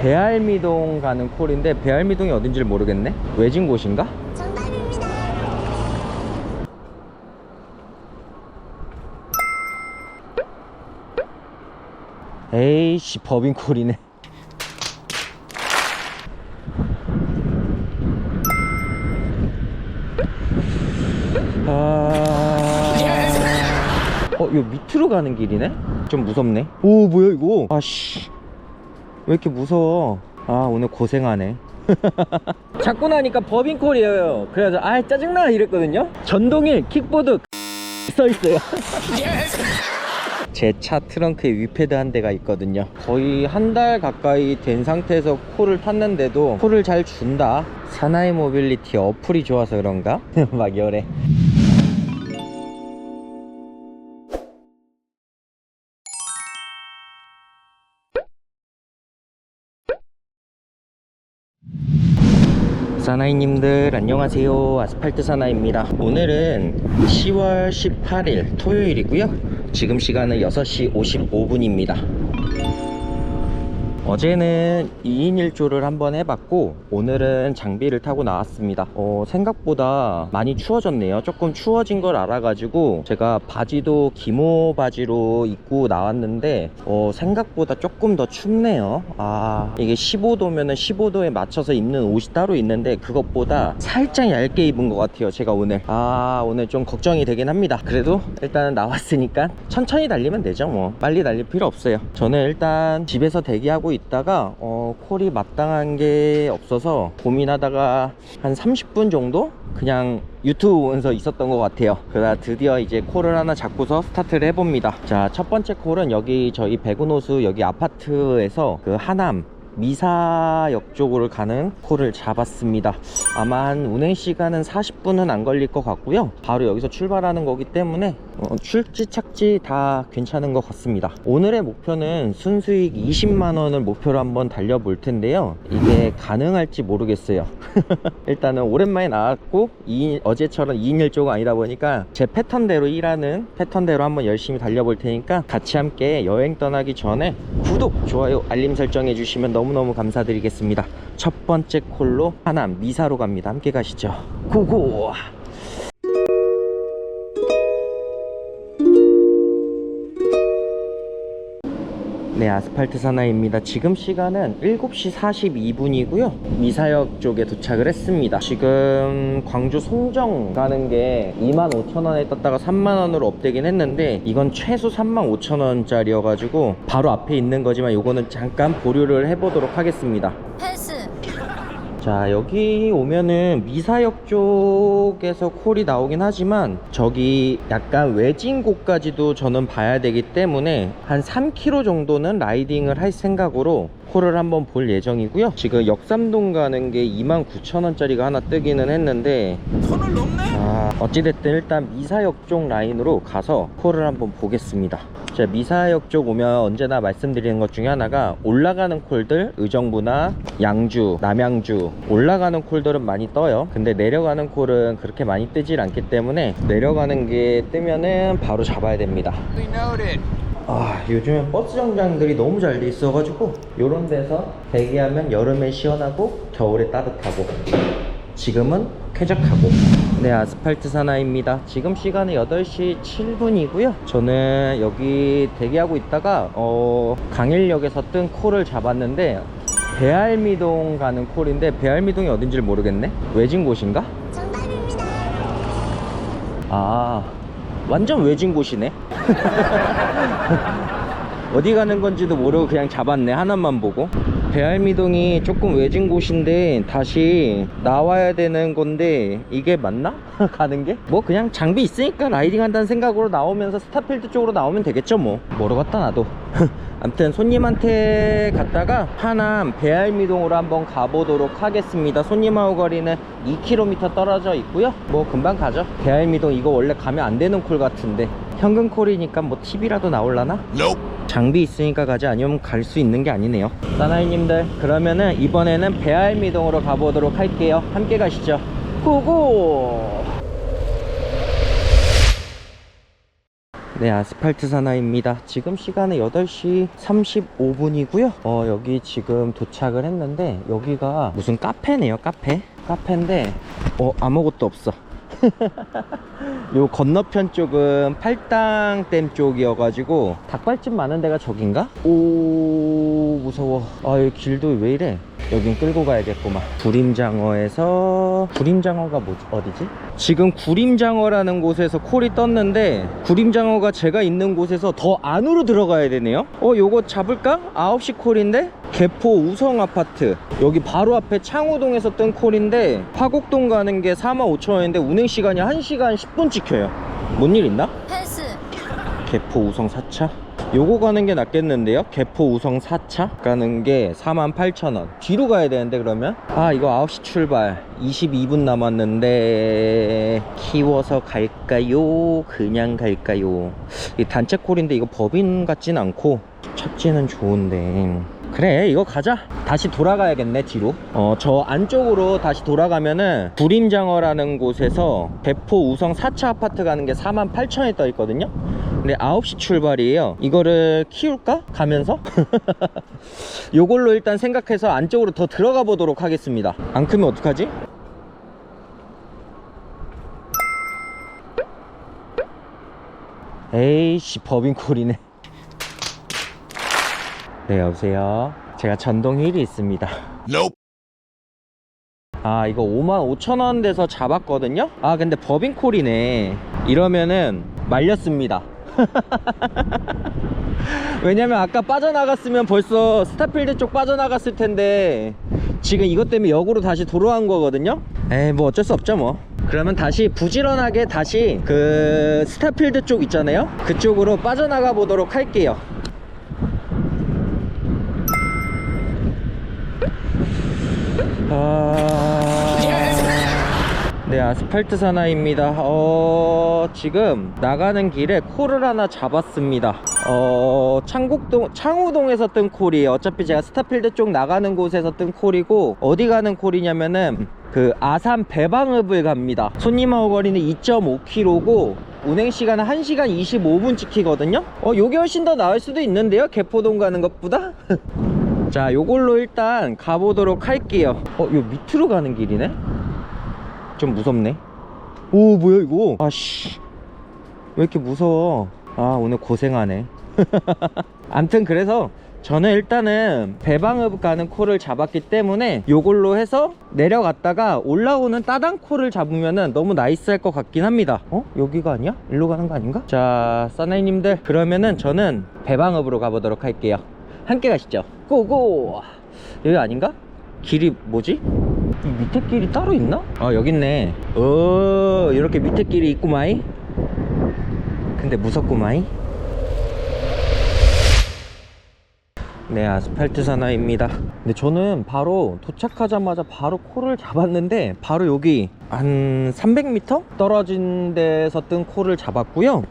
배알미동 가는 콜인데 배알미동이 어딘지 를 모르겠네 외진 곳인가? 정답입니다. 에이씨 법인 콜이네 아... 어, 이거 밑으로 가는 길이네? 좀 무섭네. 오, 뭐야, 이거? 아씨. 왜 이렇게 무서워? 아, 오늘 고생하네. 자꾸 나니까 법인콜이에요. 그래서, 아, 짜증나! 이랬거든요? 전동일 킥보드 써있어요. 제 차 트렁크에 위패드 한 대가 있거든요. 거의 한 달 가까이 된 상태에서 콜을 탔는데도 콜을 잘 준다. 사나이 모빌리티 어플이 좋아서 그런가? 막 열해. 사나이님들 안녕하세요. 아스팔트 사나이입니다. 오늘은 10월 18일 토요일이고요. 지금 시간은 6시 55분입니다 어제는 2인 1조를 한번 해봤고 오늘은 장비를 타고 나왔습니다. 어, 생각보다 많이 추워졌네요. 조금 추워진 걸 알아가지고 제가 바지도 기모 바지로 입고 나왔는데 어, 생각보다 조금 더 춥네요. 아 이게 15도면은 15도에 맞춰서 입는 옷이 따로 있는데 그것보다 살짝 얇게 입은 것 같아요 제가 오늘. 아 오늘 좀 걱정이 되긴 합니다. 그래도 일단은 나왔으니까 천천히 달리면 되죠 뭐. 빨리 달릴 필요 없어요. 저는 일단 집에서 대기하고 있다가 어, 콜이 마땅한 게 없어서 고민하다가 한 30분 정도 그냥 유튜브 보면서 있었던 것 같아요. 그러다 드디어 이제 콜을 하나 잡고서 스타트를 해봅니다. 자 첫 번째 콜은 여기 저희 백운호수 여기 아파트에서 그 하남 미사역 쪽으로 가는 콜을 잡았습니다. 아마 한 운행 시간은 40분은 안 걸릴 것 같고요. 바로 여기서 출발하는 거기 때문에 어, 출지 착지 다 괜찮은 것 같습니다. 오늘의 목표는 순수익 20만 원을 목표로 한번 달려볼 텐데요. 이게 가능할지 모르겠어요. 일단은 오랜만에 나왔고 이- 어제처럼 2인 1조가 아니다 보니까 제 패턴대로 일하는 패턴대로 한번 열심히 달려볼 테니까 같이 함께 여행 떠나기 전에 구독, 좋아요, 알림 설정 해 주시면 너무너무 감사드리겠습니다. 첫 번째 콜로 하남 미사로 갑니다. 함께 가시죠. 고고! 네, 아스팔트 사나이입니다. 지금 시간은 7시 42분이고요. 미사역 쪽에 도착을 했습니다. 지금 광주 송정 가는 게 25,000원에 떴다가 3만원으로 업되긴 했는데 이건 최소 35,000원짜리여가지고 바로 앞에 있는 거지만 요거는 잠깐 보류를 해보도록 하겠습니다. 자 여기 오면은 미사역 쪽에서 콜이 나오긴 하지만 저기 약간 외진 곳까지도 저는 봐야 되기 때문에 한 3km 정도는 라이딩을 할 생각으로 콜을 한번 볼 예정이고요 지금 역삼동 가는 게 29,000원짜리가 하나 뜨기는 했는데 선을 넘네? 아, 어찌됐든 일단 미사역 쪽 라인으로 가서 콜을 한번 보겠습니다. 자, 미사역 쪽 오면 언제나 말씀드리는 것 중에 하나가 올라가는 콜들, 의정부나 양주, 남양주 올라가는 콜들은 많이 떠요. 근데 내려가는 콜은 그렇게 많이 뜨질 않기 때문에 내려가는 게 뜨면은 바로 잡아야 됩니다. 아 요즘에 버스 정장들이 너무 잘 돼 있어가지고 요런 데서 대기하면 여름에 시원하고 겨울에 따뜻하고 지금은 쾌적하고 네 아스팔트 사나이입니다 지금 시간은 8시 7분이고요 저는 여기 대기하고 있다가 어 강일역에서 뜬 콜을 잡았는데 배알미동 가는 콜인데 배알미동이 어딘지를 모르겠네 외진 곳인가? 정답입니다. 아 완전 외진 곳이네 어디 가는 건지도 모르고 그냥 잡았네 하나만 보고. 배알미동이 조금 외진 곳인데 다시 나와야 되는 건데 이게 맞나? 가는 게? 뭐 그냥 장비 있으니까 라이딩 한다는 생각으로 나오면서 스타필드 쪽으로 나오면 되겠죠 뭐. 모르겠다 나도. 암튼 손님한테 갔다가 하남 배알미동으로 한번 가보도록 하겠습니다. 손님하고 거리는 2km 떨어져 있고요. 뭐 금방 가죠. 배알미동 이거 원래 가면 안 되는 콜 같은데 현금 콜이니까 뭐 팁이라도 나올라나? Nope. 장비 있으니까 가지 아니면 갈 수 있는 게 아니네요 사나이님들 그러면은 이번에는 배알미동으로 가보도록 할게요 함께 가시죠 고고 네, 아스팔트 사나이입니다. 지금 시간은 8시 35분이고요. 어, 여기 지금 도착을 했는데 여기가 무슨 카페네요, 카페. 카페인데 어, 아무것도 없어. 요 건너편 쪽은 팔당댐 쪽이어가지고 닭발집 많은 데가 저긴가? 오 무서워 아 여기 길도 왜 이래 여긴 끌고 가야겠구만 구림장어에서 구림장어가 뭐지 어디지? 지금 구림장어라는 곳에서 콜이 떴는데 구림장어가 제가 있는 곳에서 더 안으로 들어가야 되네요 어 요거 잡을까? 9시 콜인데 개포 우성 아파트 여기 바로 앞에 창우동에서 뜬 콜인데 화곡동 가는 게 45,000원인데 운행 시간이 1시간 10분 찍혀요 뭔 일 있나? 패스. 개포 우성 4차 요거 가는 게 낫겠는데요? 개포 우성 4차? 가는 게 48,000원. 뒤로 가야 되는데 그러면? 아 이거 9시 출발. 22분 남았는데 키워서 갈까요? 그냥 갈까요? 이 단체 콜인데 이거 법인 같진 않고 착지는 좋은데. 그래 이거 가자. 다시 돌아가야겠네 뒤로. 어 저 안쪽으로 다시 돌아가면은 구림장어라는 곳에서 대포 우성 4차 아파트 가는 게 48,000에 떠 있거든요 근데 9시 출발이에요. 이거를 키울까? 가면서? 요걸로 일단 생각해서 안쪽으로 더 들어가 보도록 하겠습니다. 안 크면 어떡하지? 에이씨 법인콜이네. 네 여보세요? 제가 전동 휠이 있습니다. 아 이거 55,000원 돼서 잡았거든요? 아 근데 법인콜이네. 이러면은 말렸습니다 왜냐면 아까 빠져나갔으면 벌써 스타필드 쪽 빠져나갔을 텐데 지금 이것 때문에 역으로 다시 돌아온 거거든요. 에이 뭐 어쩔 수 없죠 뭐. 그러면 다시 부지런하게 다시 그 스타필드 쪽 있잖아요. 그쪽으로 빠져나가 보도록 할게요. 아... 네 아스팔트 사나이입니다. 어 지금 나가는 길에 콜을 하나 잡았습니다. 어 창국동 창우동에서 뜬 콜이 어차피 제가 스타필드 쪽 나가는 곳에서 뜬 콜이고 어디 가는 콜이냐면은 그 아산 배방읍을 갑니다. 손님하고 거리는 2.5km고 운행 시간은 1시간 25분 찍히거든요. 어 요게 훨씬 더 나을 수도 있는데요 개포동 가는 것보다? 자 요걸로 일단 가보도록 할게요. 어요 밑으로 가는 길이네 좀 무섭네 오 뭐야 이거 아씨 왜 이렇게 무서워 아 오늘 고생하네 암튼 그래서 저는 일단은 배방읍 가는 콜을 잡았기 때문에 요걸로 해서 내려갔다가 올라오는 따당 콜을 잡으면은 너무 나이스할 것 같긴 합니다 어? 여기가 아니야? 일로 가는 거 아닌가? 자 사나이님들 그러면은 저는 배방읍으로 가보도록 할게요 함께 가시죠 고고 여기 아닌가? 길이 뭐지? 이 밑에 길이 따로 있나? 아 여기 있네. 어 이렇게 밑에 길이 있구마이. 근데 무섭구마이. 네 아스팔트 사나이입니다. 근데 저는 바로 도착하자마자 바로 콜을 잡았는데 바로 여기 한 300m 떨어진 데서 뜬 콜을 잡았고요.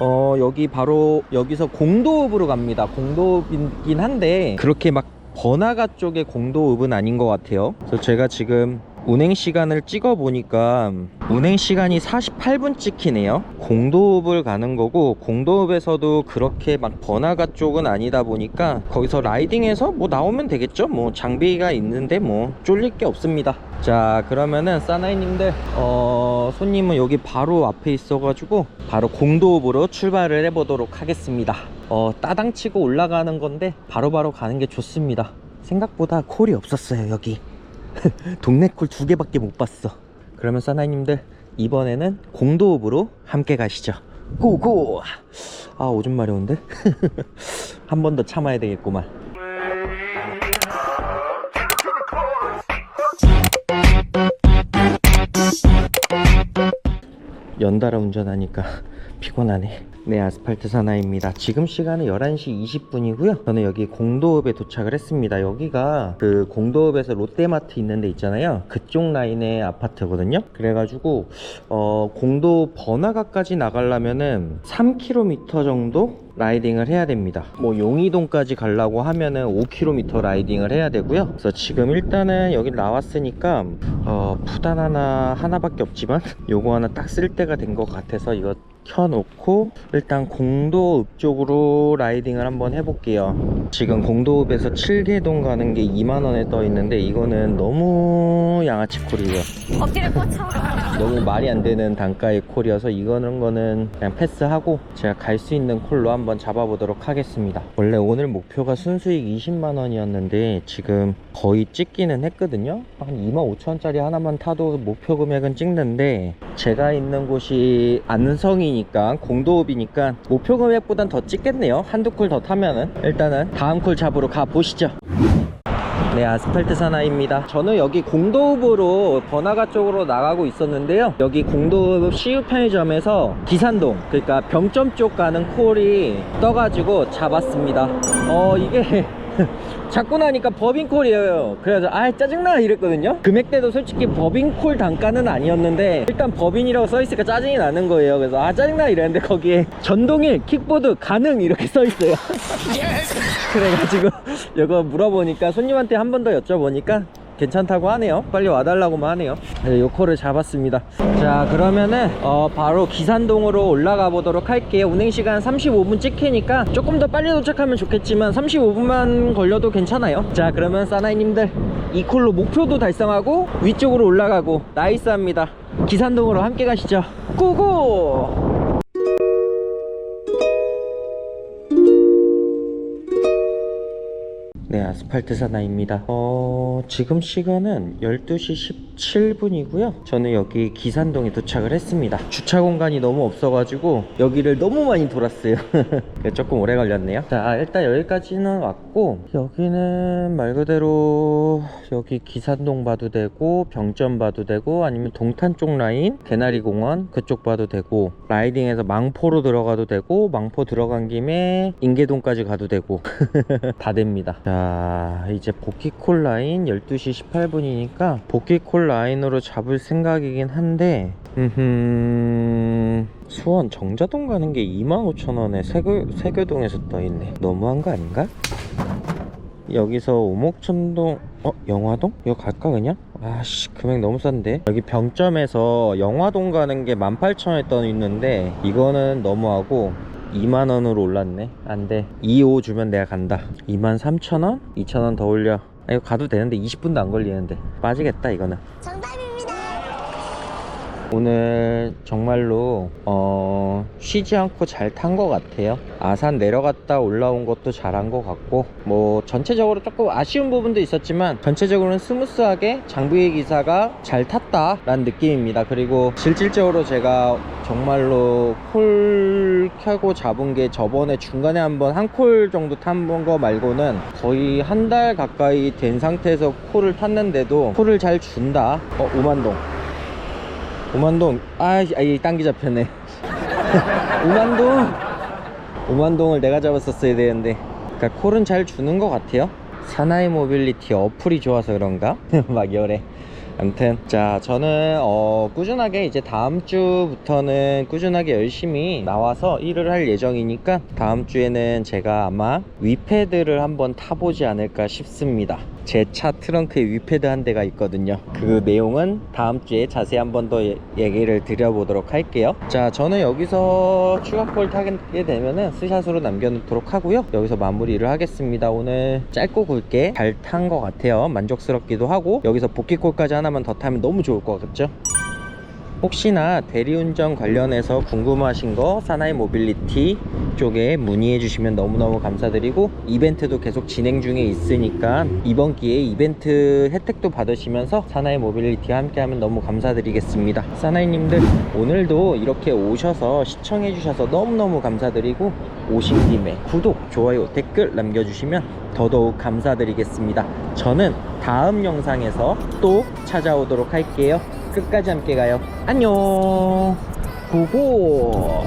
어 여기 바로 여기서 공도읍으로 갑니다. 공도읍이긴 한데 그렇게 막 번화가 쪽의 공도읍은 아닌 것 같아요. 그래서 제가 지금 운행 시간을 찍어 보니까 운행 시간이 48분 찍히네요. 공도읍을 가는 거고 공도읍에서도 그렇게 막 번화가 쪽은 아니다 보니까 거기서 라이딩해서 뭐 나오면 되겠죠? 뭐 장비가 있는데 뭐 쫄릴 게 없습니다. 자 그러면은 사나이님들 어 손님은 여기 바로 앞에 있어 가지고 바로 공도읍으로 출발을 해 보도록 하겠습니다 어 따당 치고 올라가는 건데 바로 바로 가는 게 좋습니다. 생각보다 콜이 없었어요 여기. 동네 콜 두 개밖에 못 봤어. 그러면 사나이님들 이번에는 공도읍으로 함께 가시죠. 고고! 아 오줌 마려운데? 한 번 더 참아야 되겠구만. 연달아 운전하니까 피곤하네. 네 아스팔트 사나이입니다. 지금 시간은 11시 20분이고요. 저는 여기 공도읍에 도착을 했습니다. 여기가 그 공도읍에서 롯데마트 있는 데 있잖아요. 그쪽 라인의 아파트거든요. 그래가지고 어 공도 번화가까지 나가려면은 3km 정도 라이딩을 해야 됩니다. 뭐 용이동까지 가려고 하면은 5km 라이딩을 해야 되고요. 그래서 지금 일단은 여기 나왔으니까 어 부단 하나 하나밖에 없지만 요거 하나 딱 쓸 때가 된 것 같아서 이거 켜놓고 일단 공도읍 쪽으로 라이딩을 한번 해볼게요 지금 공도읍에서 7개동 가는 게 2만원에 떠 있는데 이거는 너무 양아치 콜이에요 엎드려 뻗쳐. 너무 말이 안 되는 단가의 콜이어서 이거는 거는 그냥 패스하고 제가 갈 수 있는 콜로 한번 잡아보도록 하겠습니다. 원래 오늘 목표가 순수익 20만 원이었는데 지금 거의 찍기는 했거든요. 한 2만 5천 원짜리 하나만 타도 목표 금액은 찍는데 제가 있는 곳이 안성이 니까 공도읍이니까 목표 금액보단 더 찍겠네요. 한두 콜더 타면은 일단은 다음 콜 잡으러 가 보시죠. 네, 아스팔트 사나이입니다. 저는 여기 공도읍으로 번화가 쪽으로 나가고 있었는데요. 여기 공도읍 CU 편의점에서 기산동, 그러니까 병점 쪽 가는 콜이 떠가지고 잡았습니다. 어, 이게 잡고 나니까 법인콜이에요. 그래서 아 짜증나 이랬거든요. 금액대도 솔직히 법인콜 단가는 아니었는데 일단 법인이라고 써있으니까 짜증이 나는 거예요. 그래서 아 짜증나 이랬는데 거기에 전동일 킥보드 가능 이렇게 써있어요. 그래가지고 이거 물어보니까 손님한테 한 번 더 여쭤보니까 괜찮다고 하네요. 빨리 와달라고만 하네요. 네, 요 콜을 잡았습니다. 자 그러면은 어, 바로 기산동으로 올라가 보도록 할게요. 운행시간 35분 찍히니까 조금 더 빨리 도착하면 좋겠지만 35분만 걸려도 괜찮아요. 자 그러면 사나이님들 이 콜로 목표도 달성하고 위쪽으로 올라가고 나이스합니다. 기산동으로 함께 가시죠. 고고 아스팔트 사나입니다. 어, 지금 시간은 12시 17분이고요. 저는 여기 기산동에 도착을 했습니다. 주차 공간이 너무 없어가지고 여기를 너무 많이 돌았어요. 조금 오래 걸렸네요. 자, 일단 여기까지는 왔고 여기는 말 그대로 여기 기산동 봐도 되고 병점 봐도 되고 아니면 동탄 쪽 라인 개나리 공원 그쪽 봐도 되고 라이딩에서 망포로 들어가도 되고 망포 들어간 김에 인계동까지 가도 되고 다 됩니다. 자, 이제 복귀콜 라인 12시 18분이니까 복귀콜 라인으로 잡을 생각이긴 한데, 음, 수원 정자동 가는 게 25,000원에 세교, 세교동에서 떠있네. 너무한 거 아닌가? 여기서 오목천동, 어, 영화동? 이거 갈까 그냥? 아씨, 금액 너무 싼데? 여기 병점에서 영화동 가는 게 18,000원에 떠 있는데, 이거는 너무하고, 2만원으로 올랐네. 안돼. 2호 주면 내가 간다. 23,000원? 2,000원 더 올려. 아, 이거 가도 되는데 20분도 안 걸리는데. 빠지겠다 이거는. 정답입니다. 오늘 정말로 어, 쉬지 않고 잘 탄 것 같아요. 아산 내려갔다 올라온 것도 잘한 것 같고 뭐 전체적으로 조금 아쉬운 부분도 있었지만 전체적으로는 스무스하게 장비의 기사가 잘 탔다 라는 느낌입니다. 그리고 실질적으로 제가 정말로 콜 켜고 잡은 게 저번에 중간에 한번 한 콜 정도 탄 거 말고는 거의 한 달 가까이 된 상태에서 콜을 탔는데도 콜을 잘 준다. 어 우만동. 오만동. 아이 아이 당기 잡혔네 오만동. 오만동을 내가 잡았었어야 되는데. 그러니까 콜은 잘 주는 것 같아요. 사나이 모빌리티 어플이 좋아서 그런가? 막 열해 아무튼 자 저는 어, 꾸준하게 이제 다음 주부터는 꾸준하게 열심히 나와서 일을 할 예정이니까 다음 주에는 제가 아마 위패드를 한번 타보지 않을까 싶습니다 제 차 트렁크에 위패드 한 대가 있거든요. 그 내용은 다음 주에 자세히 한 번 더 얘기를 드려보도록 할게요. 자 저는 여기서 추가콜 타게 되면은 스샷으로 남겨놓도록 하고요. 여기서 마무리를 하겠습니다. 오늘 짧고 굵게 잘 탄 것 같아요. 만족스럽기도 하고 여기서 복귀콜까지 하나만 더 타면 너무 좋을 것 같죠 혹시나 대리운전 관련해서 궁금하신 거 사나이 모빌리티 쪽에 문의해 주시면 너무너무 감사드리고 이벤트도 계속 진행 중에 있으니까 이번 기회에 이벤트 혜택도 받으시면서 사나이 모빌리티와 함께하면 너무 감사드리겠습니다. 사나이님들 오늘도 이렇게 오셔서 시청해 주셔서 너무너무 감사드리고 오신 김에 구독, 좋아요, 댓글 남겨주시면 더더욱 감사드리겠습니다. 저는 다음 영상에서 또 찾아오도록 할게요 끝까지 함께 가요. 안녕. 고고.